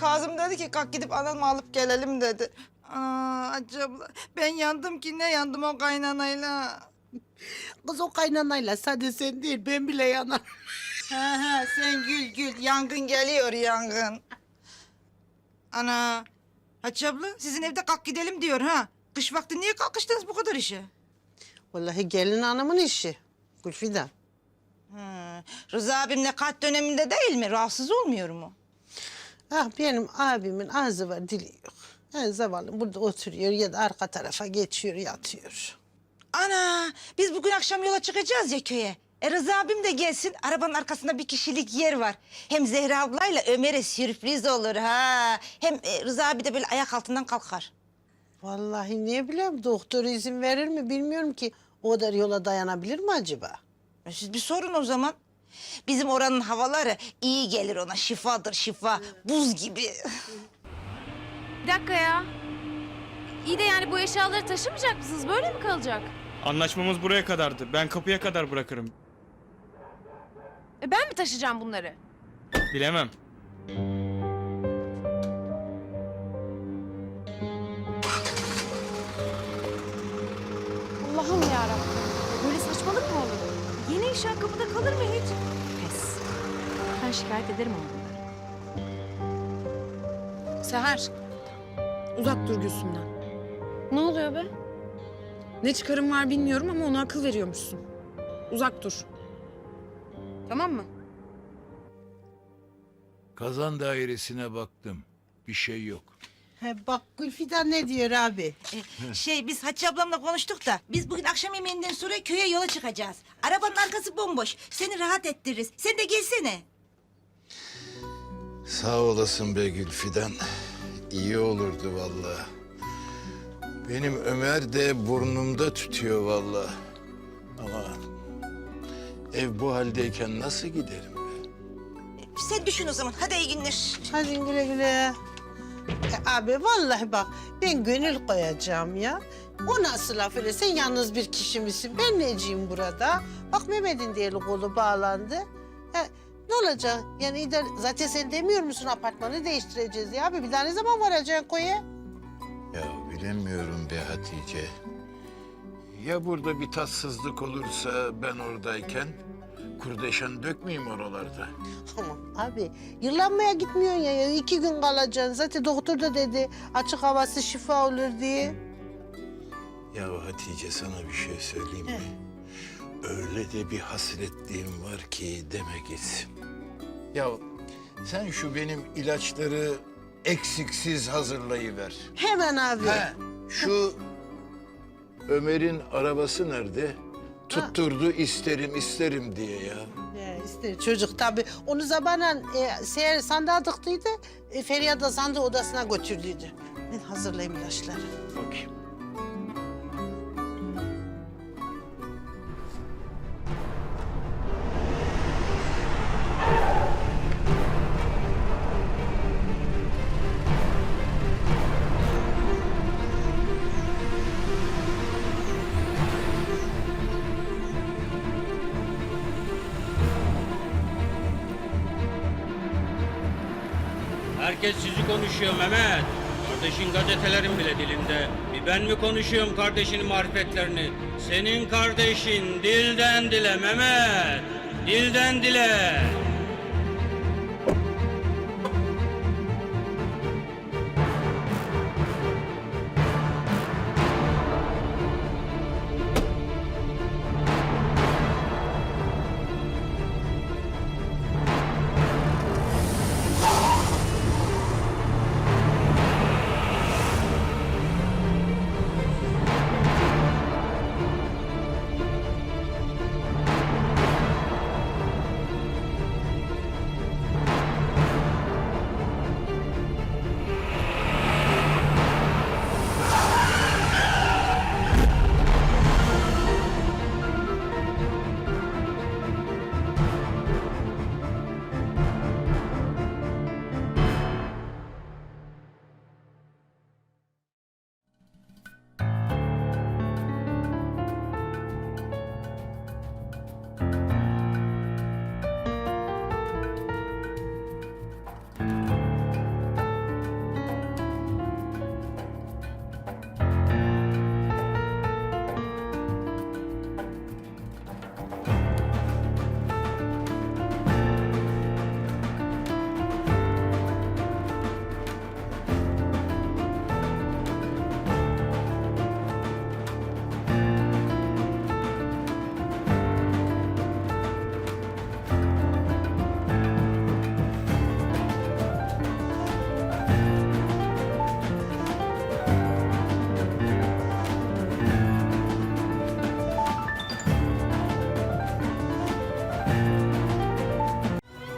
Kazım dedi ki kalk gidip anamı alıp gelelim dedi. Aa Hacı abla ben yandım ki ne yandım o kaynanayla. Kız o kaynanayla sadece sen değil ben bile yanarım. Ha ha sen gül gül yangın geliyor yangın. Ana Hacı abla sizin evde kalk gidelim diyor ha. Kış vakti niye kalkıştınız bu kadar işe? Vallahi gelin hanımın işi. Gülfidan. Ha, Rıza abimle kat döneminde değil mi? Rahatsız olmuyor mu? Ah benim abimin ağzı var dili yok. Yani zavallı burada oturuyor ya da arka tarafa geçiyor yatıyor. Ana biz bugün akşam yola çıkacağız ya köye. E Rıza abim de gelsin. Arabanın arkasında bir kişilik yer var. Hem Zehra ablayla Ömer'e sürpriz olur ha. Hem e, Rıza abi de böyle ayak altından kalkar. Vallahi ne bileyim doktor izin verir mi bilmiyorum ki. O kadar yola dayanabilir mi acaba? E Siz bir sorun o zaman. Bizim oranın havaları iyi gelir ona. Şifadır şifa. Buz gibi. Bir dakika ya. İyi de yani bu eşyaları taşımayacak mısınız? Böyle mi kalacak? Anlaşmamız buraya kadardı. Ben kapıya kadar bırakırım. E ben mi taşıyacağım bunları? Bilemem. Allah'ım yarabbim. Eşya kapıda kalır mı hiç? Pes. Ben şikayet ederim onları. Seher. Uzak dur Gülsüm'den. Ne oluyor be? Ne çıkarım var bilmiyorum ama ona akıl veriyormuşsun. Uzak dur. Tamam mı? Kazan dairesine baktım. Bir şey yok. He, bak Gülfidan ne diyor abi? E, şey biz Hatice ablamla konuştuk da biz bugün akşam yemeğinden sonra köye yola çıkacağız. Arabanın arkası bomboş. Seni rahat ettiririz. Sen de gelsene. Sağ olasın be Gülfidan. İyi olurdu vallahi. Benim Ömer de burnumda tütüyor vallahi. Ama ev bu haldeyken nasıl giderim be? Sen düşün o zaman. Hadi iyi günler. Hadi güle güle. Abi vallahi bak ben gönül koyacağım ya. O nasıl laf öyle sen yalnız bir kişi misin? Ben neciyim burada? Bak Mehmet'in de eli kolu bağlandı. Ya, ne olacak? Yani idare... zaten sen demiyor musun apartmanı değiştireceğiz ya abi? Bir daha ne zaman varacaksın koya? Ya bilemiyorum be Hatice. Ya burada bir tatsızlık olursa ben oradayken kurdeşen dökmeyeyim oralarda. Aman abi yıllanmaya gitmiyorsun ya, ya. iki gün kalacaksın. Zaten doktor da dedi açık havası şifa olur diye. Ya Hatice sana bir şey söyleyeyim mi? Öyle de bir hasretliğim var ki deme gitsin. Ya sen şu benim ilaçları eksiksiz hazırlayıver. Hemen abi. He, şu Ömer'in arabası nerede? Tutturdu isterim isterim diye ya. Ya ister çocuk tabii. Onu zamanla e, seher sandığa tıktıydı. E, Feriha da sandığı odasına götürdüydü. Ben hazırlayayım ilaçları. Bakayım. Herkes sizi konuşuyor Mehmet. Kardeşin gazetelerin bile dilinde. Bir ben mi konuşuyorum kardeşinin marifetlerini? Senin kardeşin dilden dile Mehmet. Dilden dile.